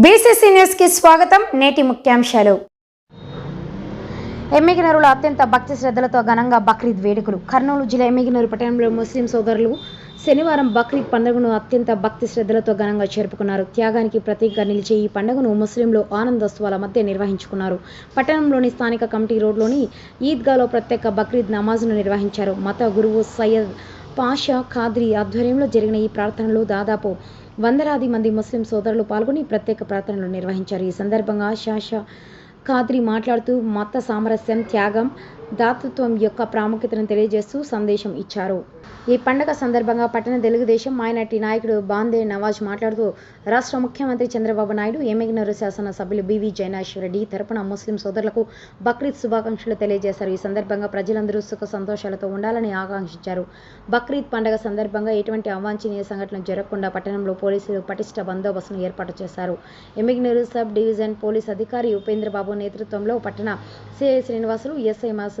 BCC న్యూస్కి స్వాగతం నేటి ముఖ్యాంశాలు. ఎమ్మిగినరులు అత్యంత భక్తి శ్రద్ధలతో ఘనంగా బక్రీద్ వేడుకలు. కర్నూలు జిల్లా ఎమ్మిగినరు పట్టణంలో ముస్లిం సోదరులు శనివారం బక్రీద్ పండుగను అత్యంత భక్తి శ్రద్ధలతో ఘనంగా జరుపుకున్నారు. త్యాగానికి ప్రతీకగా నిలిచే ఈ పండుగను ముస్లింలు ఆనందోత్సవాల మధ్య నిర్వహించుకున్నారు. పట్టణంలోని స్థానిక కమిటీ రోడ్లోని ఈద్గాలో ప్రత్యేక బక్రీద్ నమాజ్ను నిర్వహించారు. మత గురువు సయ్యద్ పాషా ఖాద్రి ఆధ్వర్యంలో జరిగిన ఈ ప్రార్థనలు దాదాపు వందలాది మంది ముస్లిం సోదరులు పాల్గొని ప్రత్యేక ప్రార్థనలు నిర్వహించారు. ఈ సందర్భంగా షాషా ఖాద్రి మాట్లాడుతూ మత సామరస్యం త్యాగం దాతృత్వం యొక్క ప్రాముఖ్యతను తెలియజేస్తూ సందేశం ఇచ్చారు. ఈ పండగ సందర్భంగా పట్టణ తెలుగుదేశం మాయనటి నాయకుడు బాందే నవాజ్ మాట్లాడుతూ రాష్ట్ర ముఖ్యమంత్రి చంద్రబాబు నాయుడు ఎమ్మిగినరు శాసన సభ్యులు బివి జైనాశ్వర్ రెడ్డి తరపున ముస్లిం సోదరులకు బక్రీద్ శుభాకాంక్షలు తెలియజేశారు. ఈ సందర్భంగా ప్రజలందరూ సుఖ సంతోషాలతో ఉండాలని ఆకాంక్షించారు. బక్రీద్ పండగ సందర్భంగా ఎటువంటి అవాంఛనీయ సంఘటనలు జరగకుండా పట్టణంలో పోలీసులు పటిష్ట బందోబస్తును ఏర్పాటు చేశారు. ఎమ్మిగినూరు సబ్ డివిజన్ పోలీస్ అధికారి ఉపేంద్రబాబు నేతృత్వంలో పట్టణ సిఐ శ్రీనివాసులు ఎస్ఐ మాస్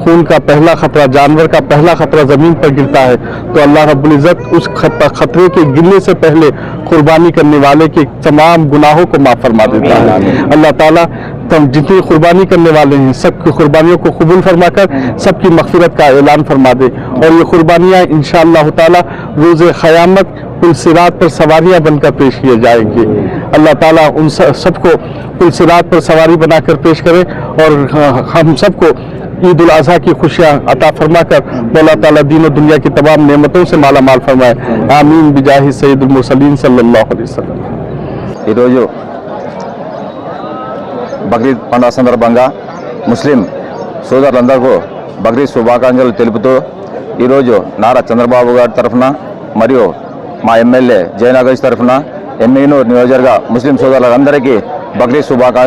خون کا پہلا خطرہ جانور کا پہلا خطرہ زمین پر گرتا ہے تو اللہ رب العزت اس خطرے کے گرنے سے پہلے قربانی کرنے والے کے تمام گناہوں کو معاف فرما دیتا ہے۔ اللہ تعالیٰ جتنی قربانی کرنے والے ہیں سب کی قربانیوں کو قبول فرما کر سب کی مغفرت کا اعلان فرما دے۔ اور یہ قربانیاں انشاءاللہ تعالی روز قیامت پل سرات پر سواریاں بن کر پیش کیے جائیں گے۔ اللہ تعالیٰ ان سب کو پل سرات پر سواری بنا کر پیش کرے اور ہاں، ہم سب کو عید الاضحیٰ کی خوشیاں عطا فرما کر مولا تعالیٰ دین و دنیا کی تمام نعمتوں سے مالا مال فرمائے۔ آمین۔ بجاہ سید المرسلین صلی اللہ علیہ وسلم۔ ఈరోజు బక్రీద్ పండుగ సందర్భంగా ముస్లిం సోదరులందరికీ بغری شوا کا نارا چندر بابو گار ترفن مری جے نگ ترفن ایم مسلم سوزر لندر کی بکری شوبا کا